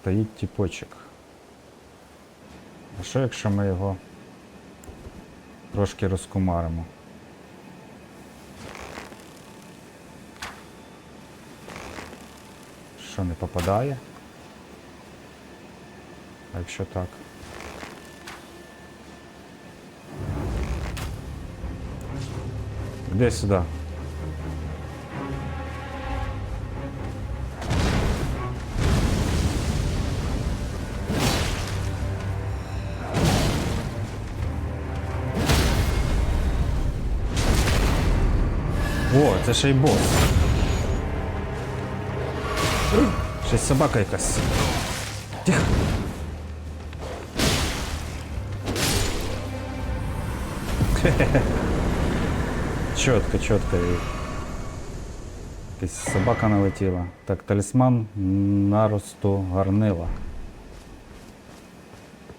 Стоїть тіпочок. А що якщо ми його трошки розкумаримо? Що не попадає? А якщо так? Іди сюди. О, це ще й бос. Й собака якась. Тихо. Чітко, чітко. Якась собака налетіла. Так, талісман наросту гарнила.